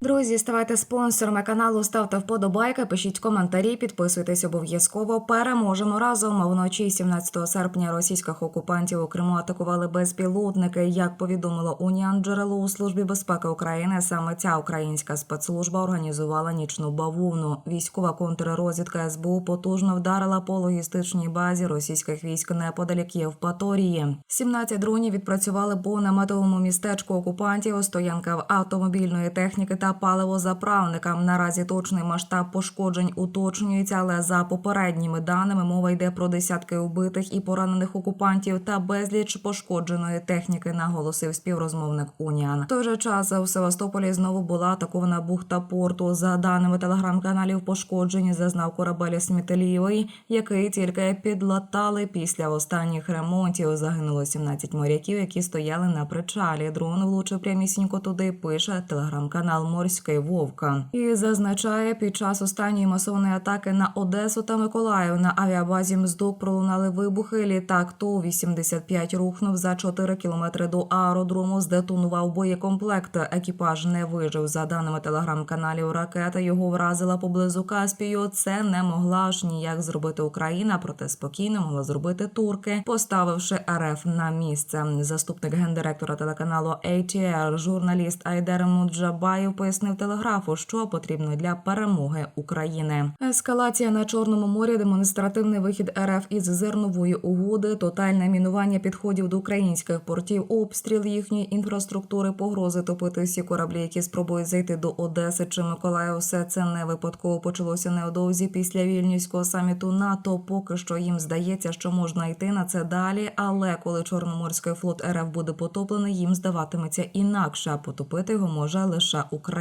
друзі, ставайте спонсорами каналу, ставте вподобайки, пишіть коментарі, підписуйтесь обов'язково. Переможемо разом. Вночі 17 серпня російських окупантів у Криму атакували безпілотники. Як повідомило Уніан джерело у службі безпеки України, саме ця українська спецслужба організувала нічну бавовну. Військова контррозвідка СБУ потужно вдарила по логістичній базі російських військ неподалік Євпаторії. 17 дронів відпрацювали по наметовому містечку окупантів, стоянка автомобільної техніки та паливозаправникам. Наразі точний масштаб пошкоджень уточнюється, але за попередніми даними мова йде про десятки убитих і поранених окупантів та безліч пошкодженої техніки, наголосив співрозмовник Уніан. В той же час у Севастополі знову була атакована бухта порту. За даними телеграм-каналів, пошкоджені зазнав корабель Смітелієвий, який тільки підлатали після останніх ремонтів. Загинуло 17 моряків, які стояли на причалі. Дрон влучив прямісінько туди. Пише телеграм-канал Морський Вовка і зазначає, під час останньої масовної атаки на Одесу та Миколаїв на авіабазі Мздок пролунали вибухи. Літак Ту 85 рухнув за 4 кілометри до аеродрому. Здетонував боєкомплект. Екіпаж не вижив. За даними телеграм-каналів, ракета його вразила поблизу Каспію. Це не могла ж ніяк зробити Україна, проте спокійно могла зробити турки, поставивши РФ на місце. Заступник гендиректора телеканалу ATR, журналіст Айдер Муджабаєв пояснив телеграфу, що потрібно для перемоги України. Ескалація на чорному морі, демонстративний вихід РФ із зернової угоди, тотальне мінування підходів до українських портів, обстріл їхньої інфраструктури, погрози топити всі кораблі, які спробують зайти до Одеси чи Миколаїв. Все це не випадково почалося невдовзі після вільнюського саміту НАТО. Поки що їм здається, що можна йти на це далі. Але коли Чорноморський флот РФ буде потоплений, їм здаватиметься інакше. Потопити його може лише Україна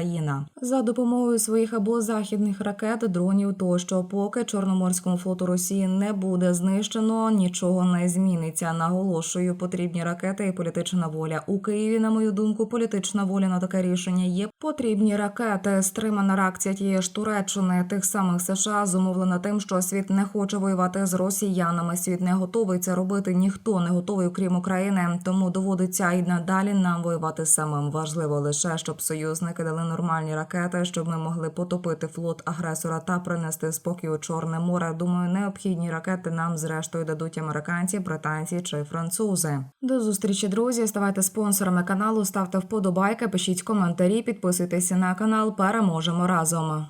за допомогою своїх або західних ракет, дронів тощо. Поки Чорноморському флоту Росії не буде знищено, нічого не зміниться. Наголошую, потрібні ракети і політична воля у Києві. На мою думку, політична воля на таке рішення є. Потрібні ракети. Стримана реакція тієї ж Туреччини, тих самих США, зумовлена тим, що світ не хоче воювати з росіянами. Світ не готовий це робити. Ніхто не готовий, окрім України. Тому доводиться і надалі нам воювати самим. Важливо лише, щоб союзники дали нормальні ракети, щоб ми могли потопити флот агресора та принести спокій у Чорне море. Думаю, необхідні ракети нам зрештою дадуть американці, британці чи французи. До зустрічі, друзі. Ставайте спонсорами каналу, ставте вподобайки, пишіть коментарі, підписуйтесь на канал. Переможемо разом.